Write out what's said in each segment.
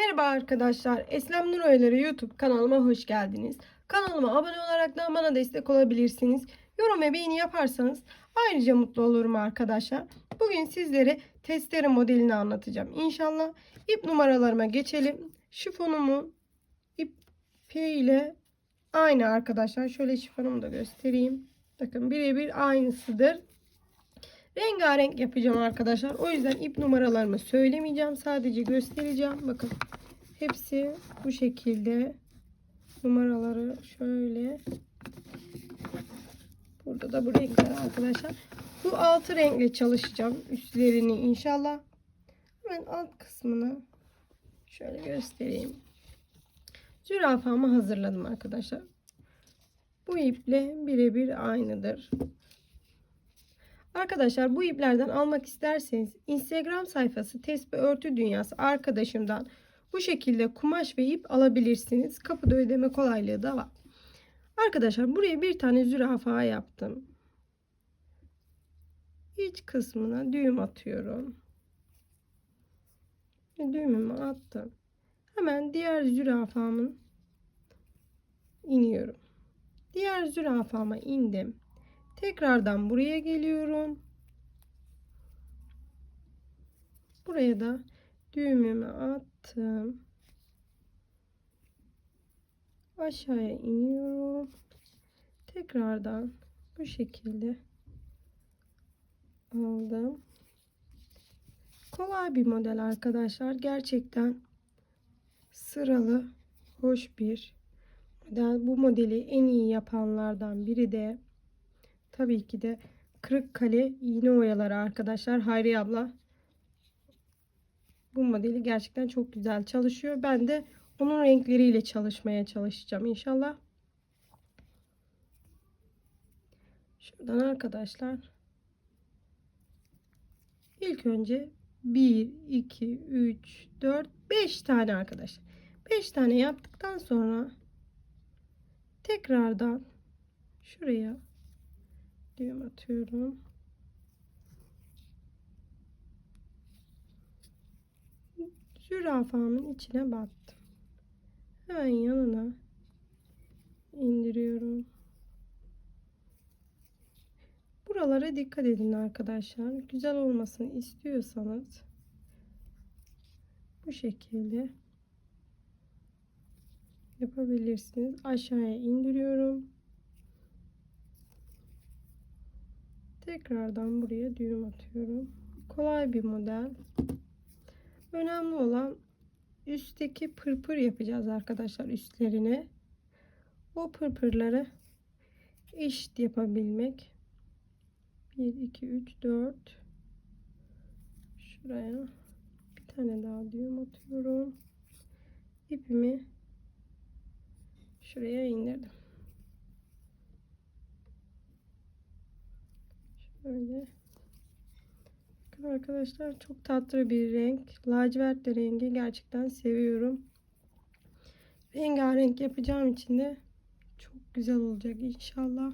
Merhaba arkadaşlar. Eslem Nur Oyları YouTube kanalıma hoş geldiniz. Kanalıma abone olarak da bana destek olabilirsiniz. Yorum ve beğeni yaparsanız ayrıca mutlu olurum arkadaşlar. Bugün sizlere testere modelini anlatacağım. İnşallah ip numaralarıma geçelim. Şifonumu ipiyle aynı arkadaşlar. Şöyle şifonumu da göstereyim. Bakın birebir aynısıdır. Rengarenk yapacağım arkadaşlar. O yüzden ip numaralarımı söylemeyeceğim. Sadece göstereceğim. Bakın. Hepsi bu şekilde. Numaraları şöyle. Burada da bu renkler arkadaşlar. Bu altı renkle çalışacağım. Üstlerini inşallah. Hemen alt kısmını şöyle göstereyim. Zürafamı hazırladım arkadaşlar. Bu iple birebir aynıdır. Arkadaşlar bu iplerden almak isterseniz Instagram sayfası Tesbih Örtü Dünyası arkadaşımdan bu şekilde kumaş ve ip alabilirsiniz. Kapıda ödeme kolaylığı da var. Arkadaşlar buraya bir tane zürafa yaptım. İç kısmına düğüm atıyorum. Düğümümü attım. Hemen diğer zürafamın iniyorum. Diğer zürafama indim. Tekrardan buraya geliyorum. Buraya da düğümümü attım. Aşağıya iniyorum. Tekrardan bu şekilde aldım. Kolay bir model arkadaşlar. Gerçekten sıralı, hoş bir model. Bu modeli en iyi yapanlardan biri de Tabii ki de Kırıkkale iğne oyaları arkadaşlar. Hayriye abla bu modeli gerçekten çok güzel çalışıyor. Ben de onun renkleriyle çalışmaya çalışacağım inşallah. Şuradan arkadaşlar ilk önce 1 2 3 4 5 tane arkadaşlar. 5 tane yaptıktan sonra tekrardan şuraya düğüm atıyorum. Zürafamın içine battım. Hemen yanına indiriyorum. Buralara dikkat edin arkadaşlar. Güzel olmasını istiyorsanız bu şekilde yapabilirsiniz. Aşağıya indiriyorum. Tekrardan buraya düğüm atıyorum. Kolay bir model. Önemli olan üstteki pırpır yapacağız arkadaşlar üstlerine. O pırpırları eşit yapabilmek. 1, 2, 3, 4. Şuraya bir tane daha düğüm atıyorum. İpimi şuraya indirdim. Şöyle. Bakın arkadaşlar çok tatlı bir renk. Lacivert de rengi gerçekten seviyorum. Rengarenk yapacağım için de çok güzel olacak inşallah.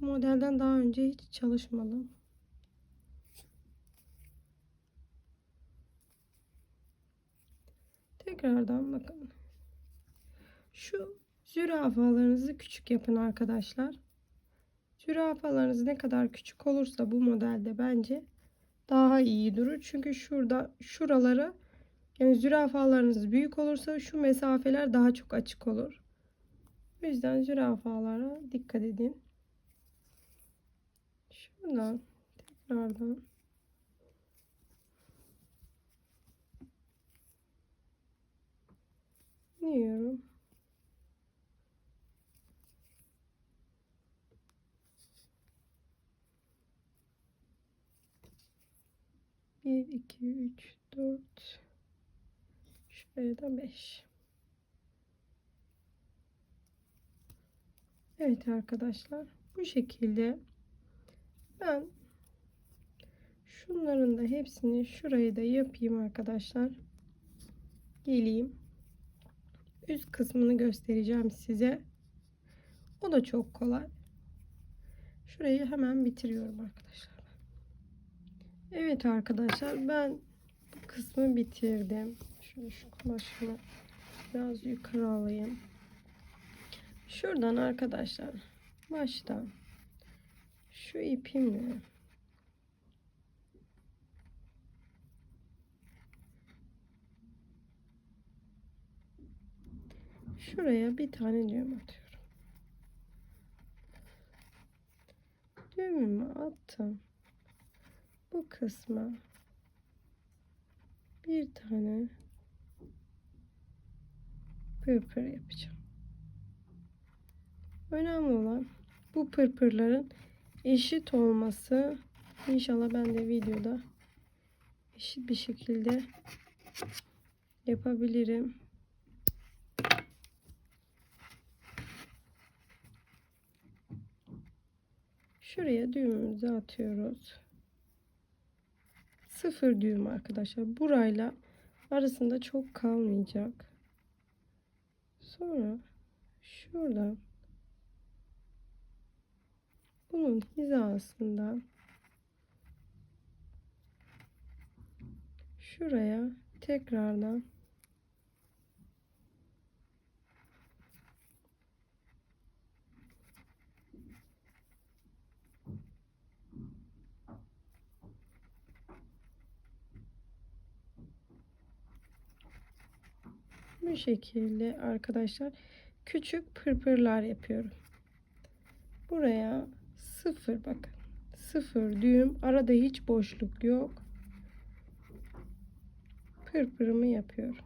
Bu modelden daha önce hiç çalışmadım. Tekrardan bakın. Şu zürafalarınızı küçük yapın arkadaşlar. Zürafalarınız ne kadar küçük olursa bu modelde bence daha iyi durur. Çünkü şurada şuraları yani zürafalarınız büyük olursa şu mesafeler daha çok açık olur. O yüzden zürafalara dikkat edin. Şuradan tekrardan iniyorum. 1, 2, 3, 4. Şuraya da 5. Evet arkadaşlar. Bu şekilde ben şunların da hepsini şuraya da yapayım arkadaşlar. Geleyim. Üst kısmını göstereceğim size. O da çok kolay. Şurayı hemen bitiriyorum arkadaşlar. Evet arkadaşlar ben Bu kısmı bitirdim. Şöyle şu kumaşımı biraz yukarı alayım. Şuradan arkadaşlar baştan şu ipimle şuraya bir tane düğüm atıyorum. Düğümümü attım. Bu kısma bir tane pırpır yapacağım. Önemli olan bu pırpırların eşit olması. İnşallah ben de videoda eşit bir şekilde yapabilirim. Şuraya düğümümüzü atıyoruz. Sıfır düğüm arkadaşlar. Burayla arasında çok kalmayacak. Sonra şuradan bunun hizasından şuraya tekrardan bu şekilde arkadaşlar küçük pırpırlar yapıyorum. Buraya sıfır bakın. Sıfır düğüm. Arada hiç boşluk yok. Pırpırımı yapıyorum.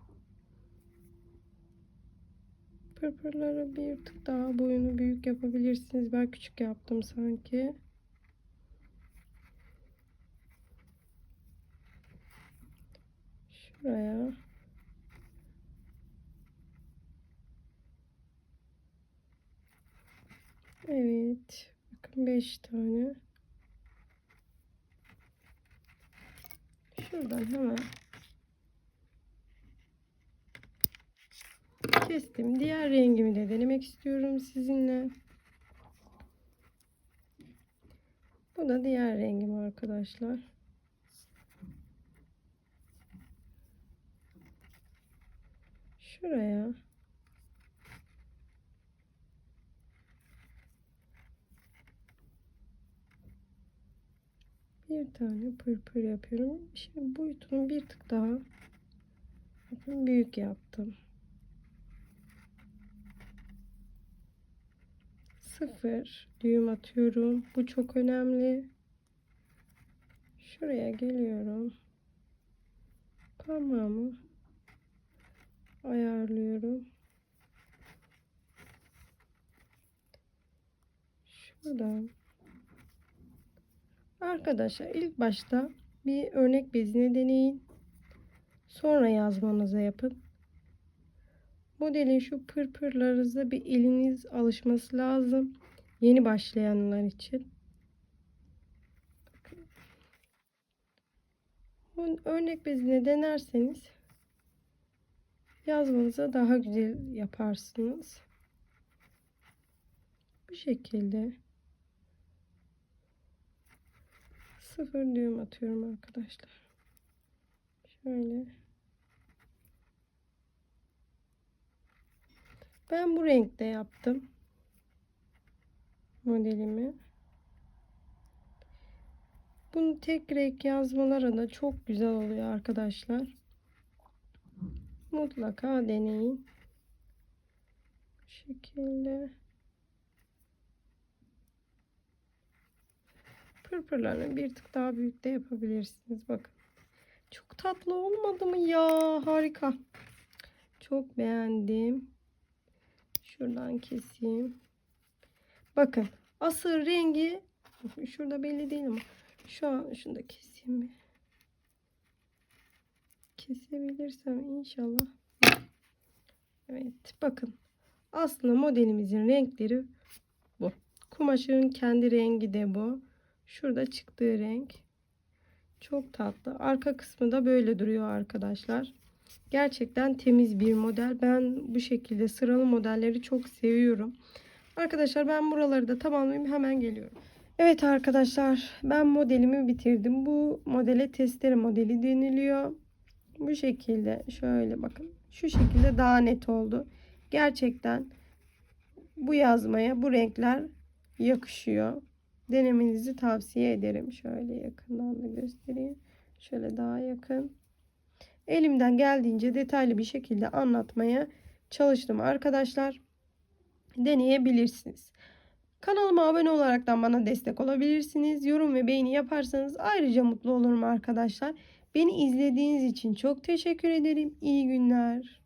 Pırpırları bir tık daha boyunu büyük yapabilirsiniz. Ben küçük yaptım sanki. Şuraya Evet. Bakın 5 tane. Şuradan hemen kestim. Diğer rengimi de denemek istiyorum sizinle. Bu da diğer rengim arkadaşlar. Şuraya bir tane pırpır yapıyorum. Şimdi boyutunu bir tık daha büyük yaptım. Sıfır düğüm atıyorum. Bu çok önemli. Şuraya geliyorum. Parmağımı ayarlıyorum. Şuradan Arkadaşlar ilk başta bir örnek bezine deneyin. Sonra yazmanıza yapın. Modelin şu pırpırlarınıza bir eliniz alışması lazım. Yeni başlayanlar için. Bu örnek bezine denerseniz yazmanıza daha güzel yaparsınız. Bu şekilde sıfır düğüm atıyorum arkadaşlar. Şöyle. Ben bu renkte yaptım. Modelimi. Bunu tek renk yazmalara da çok güzel oluyor arkadaşlar. Mutlaka deneyin. Bu şekilde. Pırpırlarını bir tık daha büyük de yapabilirsiniz. Bakın. Çok tatlı olmadı mı ya? Harika. Çok beğendim. Şuradan keseyim. Bakın. Asıl rengi şurada belli değil ama şu an şunu da keseyim bir. Kesebilirsem inşallah. Evet. Bakın. Aslında modelimizin renkleri bu. Kumaşın kendi rengi de bu. Şurada çıktığı renk. Çok tatlı. Arka kısmı da böyle duruyor arkadaşlar. Gerçekten temiz bir model. Ben bu şekilde sıralı modelleri çok seviyorum. Arkadaşlar ben buraları da tamamlayayım hemen geliyorum. Evet arkadaşlar ben modelimi bitirdim. Bu modele testere modeli deniliyor. Bu şekilde şöyle bakın. Şu şekilde daha net oldu. Gerçekten bu yazmaya bu renkler yakışıyor. Denemenizi tavsiye ederim. Şöyle yakından da göstereyim. Şöyle daha yakın. Elimden geldiğince detaylı bir şekilde anlatmaya çalıştım arkadaşlar. Deneyebilirsiniz. Kanalıma abone olaraktan bana destek olabilirsiniz. Yorum ve beğeni yaparsanız ayrıca mutlu olurum arkadaşlar. Beni izlediğiniz için çok teşekkür ederim. İyi günler.